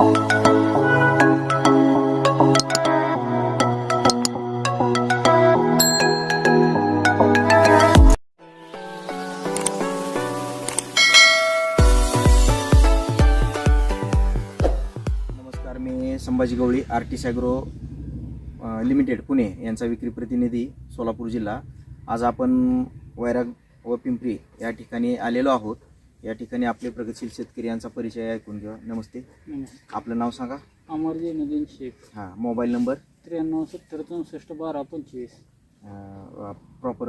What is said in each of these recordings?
नमस्कार मी Sambhaji Gawali Artis Agro Limited Pune यांचा विक्री प्रतिनिधी सोलापूर जिल्हा. आज आपण वैराग व पिंपरी या ठिकाणी आलेलो आहोत. या ठिकाणी आपले प्रगतशील शेतकरी यांचा परिचय ऐकून घ्या. नमस्ते. आपलं नाव सांगा. अमरजी नदीन शेख. हां मोबाईल नंबर? त्र्याण्णव सत्तर चौसष्ट बारा पंचवीस. प्रॉपर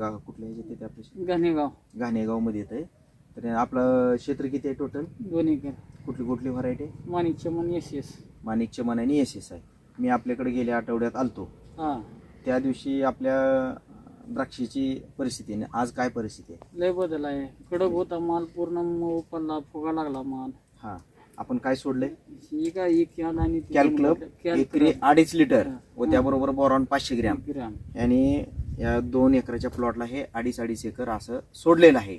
गाव कुठल्या ह्याच्यात येते आपल्या घाणेगाव. घाणेगावमध्ये येतं आहे. तर आपलं क्षेत्र किती आहे टोटल दोन एकर. कुठली कुठली व्हरायटी आहे माणिक चमन एस एस माणिकच्या मनाने एस एस आहे. मी आपल्याकडे गेल्या आठवड्यात आलतो. हा. त्या दिवशी आपल्या द्राक्षीची परिस्थिती आणि आज काय परिस्थिती आहे? लय बदल आहे. कडक होता माल पूर्ण पडला फुगा लागला माल. हां. आपण काय सोडलंय? ही काय एक याद आणि ती कॅल दोन क्लब बाटल्या. एकरी कॅल अडीच लिटर. व त्याबरोबर बॉरॉन पाचशे ग्रॅम. ग्राम. आणि या दोन एकराच्या प्लॉटला हे अडीच अडीच एकर असं सोडलेलं आहे.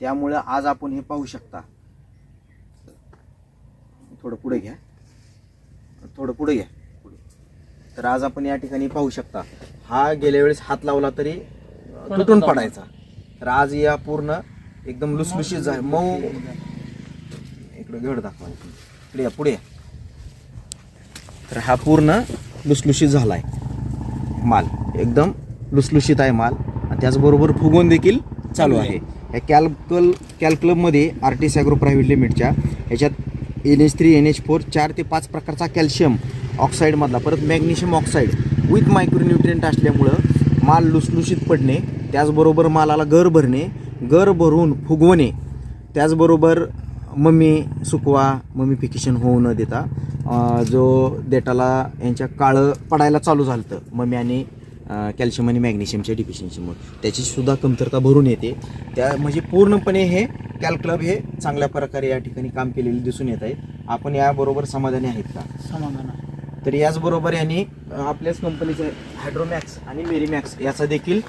त्यामुळं आज आपण हे पाहू शकता. थोडं पुढे घ्या. थोडं पुढे घ्या. तर आज आपण या ठिकाणी पाहू शकता. हा गेल्या वेळेस हात लावला तरी तुटून पडायचा. तर आज या पूर्ण एकदम लुसलुशीत झालं. मऊ. इकडे घड दाखवा. इकडे या पुढे तर हा पूर्ण लुसलुशीत झालाय माल. एकदम लुसलुशीत आहे माल. आणि त्याचबरोबर फुगवून देखील चालू आहे. या कॅल्कल कॅल्क्लबमध्ये आर्टिस ॲग्रो प्रायव्हेट लिमिटच्या ह्याच्यात N H three N H four चार ते पाच प्रकारचा कॅल्शियम ऑक्साईडमधला परत मॅग्नेशियम ऑक्साईड. विथ मायक्रोन्युट्रियंट असल्यामुळं माल लुसलुशीत पडणे त्याचबरोबर मालाला गर भरणे गर भरून फुगवणे त्याचबरोबर मम्मी सुकवा मम्मीफिकेशन होऊ न देता जो देटाला यांच्या काळं पडायला चालू झालं होतं मम्मी आणि कॅल्शियम आणि मॅग्नेशियमच्या डिफिशियन्सीमुळे त्याचीसुद्धा कमतरता भरून येते. त्या म्हणजे पूर्णपणे हे कॅलक्लब हे चांगल्या प्रकारे या ठिकाणी काम केलेले दिसून येत आहे. आपण याबरोबर समाधानी आहेत का? समाधान आहे. तर याचबरोबर यांनी आपल्याच कंपनीचे हायड्रोमॅक्स आणि मेरीमॅक्स याचा देखील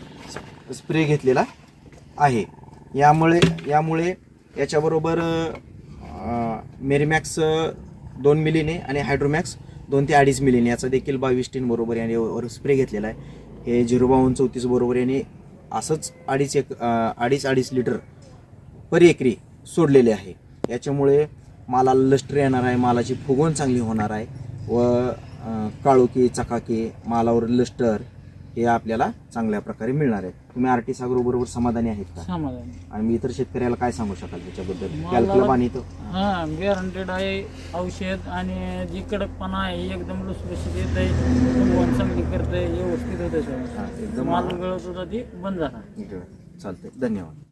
स्प्रे घेतलेला आहे. यामुळे यामुळे याच्याबरोबर मेरीमॅक्स दोन मिलीने आणि हायड्रोमॅक्स दोन ते अडीच मिलीने याचा देखील बावीस टीन बरोबर याने वर स्प्रे घेतलेला आहे. हे झिरो बावन्न चौतीस बरोबर याने असंच अडीच एक अडीच अडीच लिटर पर एकरी सोडलेले आहे. याच्यामुळे मालाला लष्टर येणार आहे मालाची फुगवण चांगली होणार आहे व काळोखी चकाकी मालावर लस्टर हे आपल्याला चांगल्या प्रकारे मिळणार आहे तुम्ही आर टी बरोबर समाधानी आहेत का? समाधान. आहे. आणि मी इतर शेतकऱ्याला काय सांगू शकाल त्याच्याबद्दल? मला- कॅल्क्लब आणि तो हा गॅरंटेड आहे औषध आणि जी कडकपणा आहे ही एकदम लुसलुशीत येत आहे. चांगली करते व्यवस्थित होते हा, सगळं एकदम माल गळत होता ती बंद झाला. चालतंय. धन्यवाद.